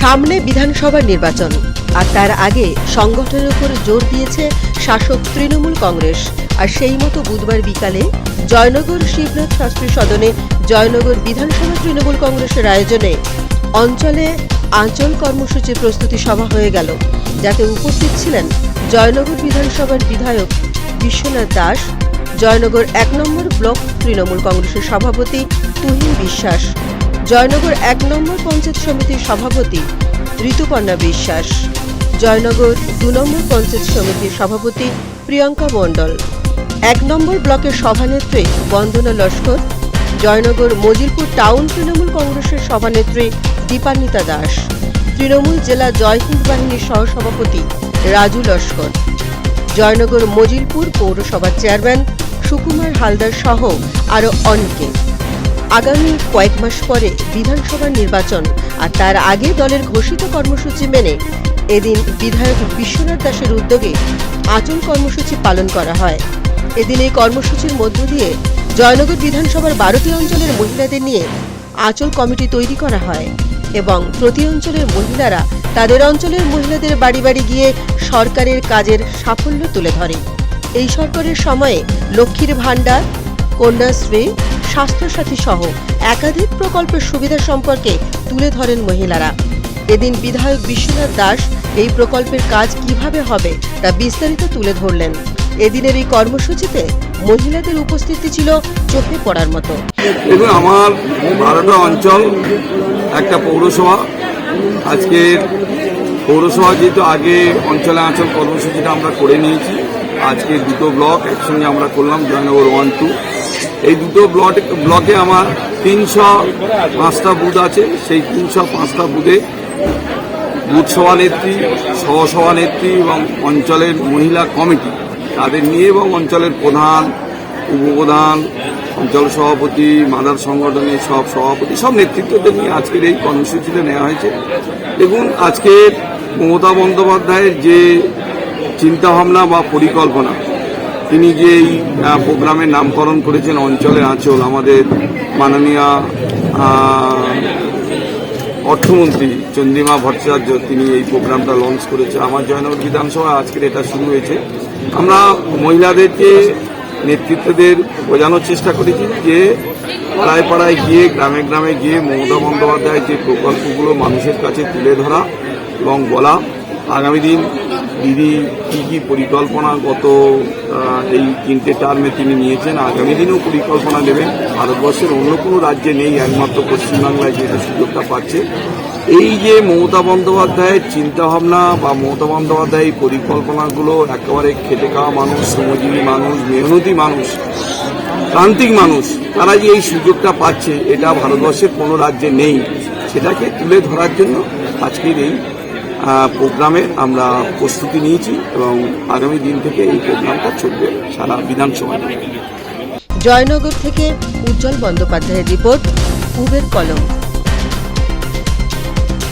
সামনে বিধানসভা নির্বাচন, আর তার আগে সংগঠনের উপর জোর দিয়েছে শাসক তৃণমূল কংগ্রেস। আর সেই মতো বুধবার বিকালে জয়নগর শিবনাথ শাস্ত্রী সদনে জয়নগর বিধানসভা তৃণমূল কংগ্রেসের আয়োজনে অঞ্চলে আঞ্চল কর্মসূচির প্রস্তুতি সভা হয়ে গেল, যাতে উপস্থিত ছিলেন জয়নগর বিধানসভার বিধায়ক বিশ্বনাথ দাস, জয়নগর এক নম্বর ব্লক তৃণমূল কংগ্রেসের সভাপতি তুহিন বিশ্বাস। জয়নগর এক নম্বর পঞ্চায়েত সমিতির সভাপতি ঋতুপর্ণা বিশ্বাস, জয়নগর দু নম্বর পঞ্চায়েত সমিতির সভাপতি প্রিয়ঙ্কা মণ্ডল, এক নম্বর ব্লকের সভানেত্রী বন্দনা লস্কর, জয়নগর মজিলপুর টাউন তৃণমূল কংগ্রেসের সভানেত্রী দীপান্বিতা দাস, তৃণমূল জেলা জয়হিন্দ বাহিনীর সহসভাপতি রাজু লস্কর। জয়নগর মজিলপুর পৌরসভার চেয়ারম্যান সুকুমার হালদার সহ আরও অনেকে। আগামী কয়েক মাস পরে বিধানসভা নির্বাচন, আর তার আগে দলের ঘোষিত কর্মসূচি মেনে এদিন বিধায়ক বিশ্বনাথ দাসের উদ্যোগে আচল কর্মসূচি পালন করা হয়। এদিন এই কর্মসূচির মধ্য দিয়ে জয়নগর বিধানসভার বারোটি অঞ্চলের মহিলাদের নিয়ে আচল কমিটি তৈরি করা হয় এবং প্রতি অঞ্চলের মহিলারা তাদের অঞ্চলের মহিলাদের বাড়ি বাড়ি গিয়ে সরকারের কাজের সাফল্য তুলে ধরে। এই সরকারের সময়ে লক্ষ্মীর ভাণ্ডার, কন্যাশ্রী স্বাস্থ্যসাথী সহ একাধিক প্রকল্পের সুবিধা সম্পর্কে তুলে ধরেন মহিলারা। এদিন বিধায়ক বিশ্বনাথ দাস এই প্রকল্পের কাজ কীভাবে হবে তা বিস্তারিত তুলে ধরলেন। এদিনের এই কর্মসূচিতে মহিলাদের উপস্থিতি ছিল চোখে পড়ার মতো। আমার বারোটা অঞ্চল, একটা পৌরসভা। আজকে পৌরসভা যেহেতু আগে অঞ্চলে আঞ্চল কর্মসূচিটা আমরা করে নিয়েছি, আজকে দুটো ব্লক একসঙ্গে আমরা করলাম, জয়নগর ওয়ান, টু। এই দুটো ব্লক ব্লকে আমার তিনশো পাঁচটা বুথ আছে। সেই তিনশো পাঁচটা বুথে বুথ সভানেত্রী সহসভানেত্রী এবং অঞ্চলের মহিলা কমিটি তাদের নিয়ে এবং অঞ্চলের প্রধান, উপপ্রধান, অঞ্চল সভাপতি, মাদার সংগঠনের সব সভাপতি সব নেতৃত্বদের নিয়ে আজকের এই কর্মসূচিটা নেওয়া হয়েছে। দেখুন আজকের মমতা বন্দ্যোপাধ্যায়ের যে চিন্তাভাবনা বা পরিকল্পনা তিনি যে এই প্রোগ্রামের নামকরণ করেছেন অঞ্চলে আঁচল, আমাদের মাননীয় অর্থমন্ত্রী চন্দ্রিমা ভট্টাচার্য তিনি এই প্রোগ্রামটা লঞ্চ করেছে আমার জয়নগর বিধানসভা আজকের এটা শুরু হয়েছে। আমরা মহিলাদেরকে, নেতৃত্বদের বোঝানোর চেষ্টা করেছি যে পাড়ায় পাড়ায় গিয়ে, গ্রামে গ্রামে গিয়ে মমতা বন্দ্যোপাধ্যায় যে প্রকল্পগুলো মানুষের কাছে তুলে ধরা এবং বলা, আগামী দিন দিদি কী কী পরিকল্পনা গত এই তিনটে টার্মে তিনি নিয়েছেন, আগামী দিনেও পরিকল্পনা নেবেন। ভারতবর্ষের অন্য কোনো রাজ্যে নেই, একমাত্র পশ্চিমবাংলায় যে সুযোগটা পাচ্ছে। এই যে মমতা বন্দ্যোপাধ্যায়ের চিন্তাভাবনা বা মমতা বন্দ্যোপাধ্যায় এই পরিকল্পনাগুলো একেবারে খেটে খাওয়া মানুষ, শ্রমজীবী মানুষ, মেহনতি মানুষ, প্রান্তিক মানুষ, তারা যে এই সুযোগটা পাচ্ছে, এটা ভারতবর্ষের কোনো রাজ্যে নেই। সেটাকে তুলে ধরার জন্য আজকের এই প্রোগ্রামে আমরা প্রস্তুতি নিয়েছি এবং আগামী দিন থেকে এই প্রোগ্রামটা চলবে সারা বিধানসভা। জয়নগর থেকে উজ্জ্বল বন্দ্যোপাধ্যায়ের রিপোর্ট, উবের কলম।